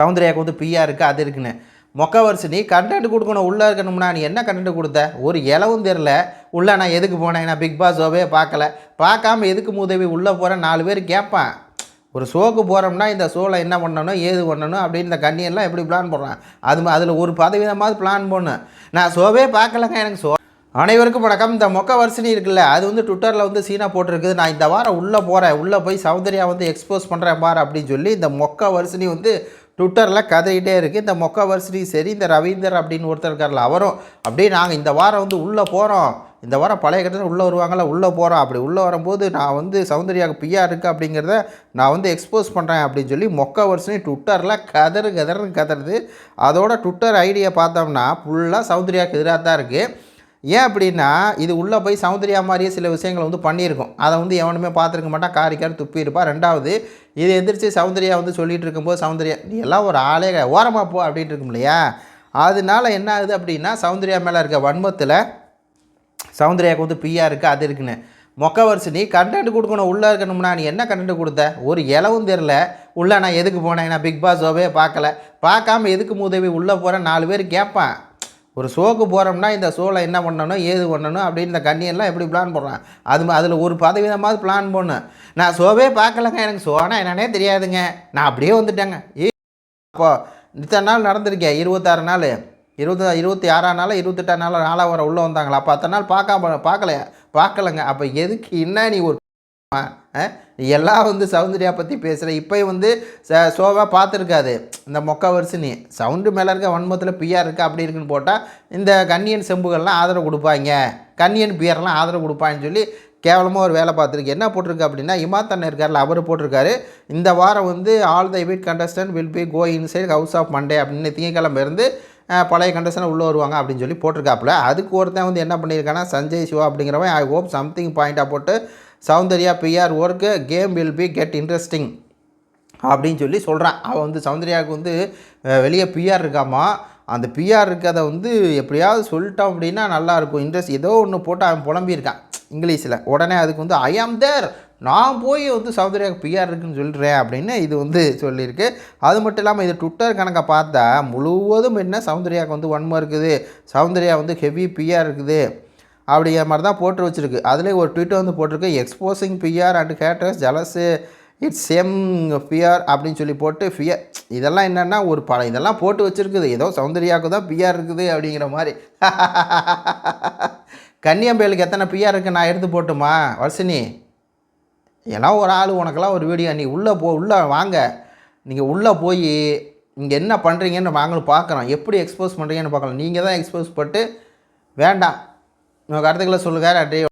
சௌந்தர்யாவுக்கு வந்து பிஆர் இருக்குது அது இருக்குன்னு. மொக்க நீ கண்டென்ட் கொடுக்கணும் உள்ளே இருக்கணும்னா நீ என்ன கண்டென்ட் கொடுத்த? ஒரு இலவும் தெரில உள்ளே நான் எதுக்கு போனேன்? நான் பிக் பாஸ் ஷோவே பார்க்கல. பார்க்காம எதுக்கு உதவி உள்ளே போகிறேன் நாலு பேர் கேட்பான். ஒரு ஷோக்கு போகிறோம்னா இந்த ஷோவில் என்ன பண்ணணும் ஏது பண்ணணும் அப்படின்னு இந்த கண்ணியெல்லாம் எப்படி பிளான் போடுறான்? அது அதில் ஒரு பதவீதமாவது பிளான் பண்ணேன் நான் ஷோவே பார்க்கலங்க எனக்கு ஷோ. அனைவருக்கும் வணக்கம். இந்த மொக்க வர்ஷினி இருக்குல்ல அது வந்து ட்விட்டரில் வந்து சீனா போட்டிருக்குது. நான் இந்த வாரம் உள்ளே போகிறேன் உள்ளே போய் சௌந்தர்யா வந்து எக்ஸ்போஸ் பண்ணுறேன் பாரு அப்படின்னு சொல்லி இந்த மொக்க வர்ஷினி வந்து ட்விட்டரில் கதையிட்டே இருக்குது இந்த மொக்க சரி இந்த ரவீந்தர் அப்படின்னு ஒருத்தர் இருக்கார்ல அவரும் அப்படியே நாங்கள் இந்த வாரம் வந்து உள்ளே போகிறோம் இந்த வாரம் பழைய கட்டத்தில் உள்ளே வருவாங்களா உள்ளே போகிறோம் அப்படி உள்ளே வரும்போது நான் வந்து சௌந்தர்யாவுக்கு பியா இருக்குது அப்படிங்கிறத நான் வந்து எக்ஸ்போஸ் பண்ணுறேன் அப்படின்னு சொல்லி மொக்க வருஷம் ட்விட்டரில் கதறு கதறுன்னு கதறுது. அதோட ட்விட்டர் ஐடியை பார்த்தோம்னா ஃபுல்லாக சௌந்தர்யாவுக்கு எதிராக தான் இருக்குது ஏன் அப்படின்னா இது உள்ளே போய் சௌந்தர்யா மாதிரியே சில விஷயங்களை வந்து பண்ணியிருக்கோம். அதை வந்து எவனுமே பார்த்துருக்க மாட்டான். காரிக்கார் துப்பி இருப்பா. ரெண்டாவது இது எந்திரிச்சு சௌந்தர்யா வந்து சொல்லிகிட்டு இருக்கும்போது சௌந்தர்யா நீ எல்லாம் ஒரு ஆளே ஓரமாக போ அப்படின்ட்டு இருக்கும் இல்லையா? அதனால என்ன ஆகுது அப்படின்னா சௌந்தர்யா மேலே இருக்க வன்மத்தில் சௌந்தர்யாவுக்கு வந்து பியா இருக்குது அது இருக்குன்னு. மொக்க நீ கண்டென்ட் கொடுக்கணும். உள்ளே இருக்கணும்னா நீ என்ன கண்டென்ட் கொடுத்த? ஒரு இலவும் தெரில. உள்ளே நான் எதுக்கு போனேன்? நான் பிக் பாஸ் ஷோவே பார்க்கல. பார்க்காம எதுக்கு உதவி உள்ளே போகிறேன் நாலு பேர் கேட்பேன். ஒரு ஷோக்கு போகிறோம்னா இந்த ஷோவில் என்ன பண்ணணும் ஏது பண்ணணும் அப்படின்னு இந்த கண்ணியெல்லாம் எப்படி பிளான் போடுறான்? அது அதில் ஒரு பதவீதமாவது பிளான் பண்ணணும் நான் ஷோவே பார்க்கலங்க எனக்கு ஷோனா என்னன்னே தெரியாதுங்க. நான் அப்படியே வந்துட்டேங்க. ஏ அப்போ இத்தனை நாள் நடந்திருக்கேன் இருபத்தாறு நாள். இருபத்தி இருபத்தி ஆறாம் நாள் இருபத்தெட்டாம் நாள் நாளாக வர உள்ளே வந்தாங்களா? அப்போ அத்தனை நாள் பார்க்காம பார்க்கலையா? பார்க்கலங்க. அப்போ எதுக்கு என்ன நீ ஒரு எல்லாம் வந்து சௌந்தர்யா பற்றி பேசுகிற இப்போயும் வந்து ச ஷோவாக பார்த்துருக்காது. இந்த மொக்க வருஷினி சவுண்டு மேலே இருக்க வன்மத்தில் பிஆர் இருக்கா அப்படி இருக்குன்னு போட்டால் இந்த கன்னியன் செம்புகள்லாம் ஆதரவு கொடுப்பாங்க. கன்னியன் பிஆர்லாம் ஆதரவு கொடுப்பாங்கன்னு சொல்லி கேவலமாக ஒரு வேலை பார்த்துருக்கு. என்ன போட்டிருக்கு அப்படின்னா இமாத்தன் இருக்கார்ல அவர் போட்டிருக்காரு. இந்த வாரம் வந்து all the wild contestant will be go inside house of Monday அப்படின்னு திங்கக்கிழமை இருந்து பழைய கண்டஸ்டனை உள்ளே வருவாங்க அப்படின்னு சொல்லி போட்டிருக்காப்புல. அதுக்கு ஒருத்தன் வந்து என்ன பண்ணியிருக்கான்னா சஞ்சய் சிவா அப்படிங்கிறவன் ஐ ஹோப் சம்திங் பாயிண்ட்டாக போட்டு Soundarya PR work game will be get interesting அப்படின்னு சொல்லி சொல்கிறான் அவன் வந்து சௌந்தர்யாவுக்கு வந்து வெளியே பிஆர் இருக்காமா? அந்த பிஆர் இருக்கிறத வந்து எப்படியாவது சொல்லிட்டோம் அப்படின்னா நல்லாயிருக்கும் இன்ட்ரெஸ்ட் ஏதோ ஒன்று போட்டு அவன் புலம்பியிருக்கான். இங்கிலீஷில். உடனே அதுக்கு வந்து ஐ ஆம் தேர் நான் போய் வந்து சௌந்தர்யாவுக்கு பிஆர் இருக்குன்னு சொல்கிறேன் அப்படின்னு இது வந்து சொல்லியிருக்கு. அது மட்டும் இல்லாமல் இது ட்விட்டர் கணக்கை பார்த்தா முழுவதும் என்ன? சௌந்தர்யாவுக்கு வந்து ஒன்மை இருக்குது. சௌந்தர்யா வந்து ஹெவி பிஆர் இருக்குது. அப்படிங்கிற மாதிரி தான் போட்டு வச்சுருக்கு. அதிலே ஒரு ட்விட்டர் வந்து போட்டிருக்கு. Exposing PR and haters jealousy it's same PR அப்படின்னு சொல்லி போட்டு ஃபியர் இதெல்லாம் என்னென்னா ஒரு படம் இதெல்லாம் போட்டு வச்சுருக்குது. ஏதோ சௌந்தர்யாவுக்கு தான் பிஆர் இருக்குது அப்படிங்கிற மாதிரி. கன்னியம்பேலுக்கு எத்தனை பிஆர் இருக்குது நான் எடுத்து போட்டுமா வர்ஷினி? எல்லாம் ஒரு ஆள் உனக்கெல்லாம் ஒரு வீடியோ நீ உள்ளே போ உள்ளே வாங்க. நீங்கள் உள்ளே போய் இங்கே என்ன பண்ணுறீங்கன்னு நாங்களும் பார்க்குறோம் எப்படி எக்ஸ்போஸ் பண்ணுறீங்கன்னு பார்க்கலாம் நீங்கள் தான் எக்ஸ்போஸ் பட்டு வேண்டாம். உங்கள் கருத்துக்களை சொல்லுங்கள் நன்றி.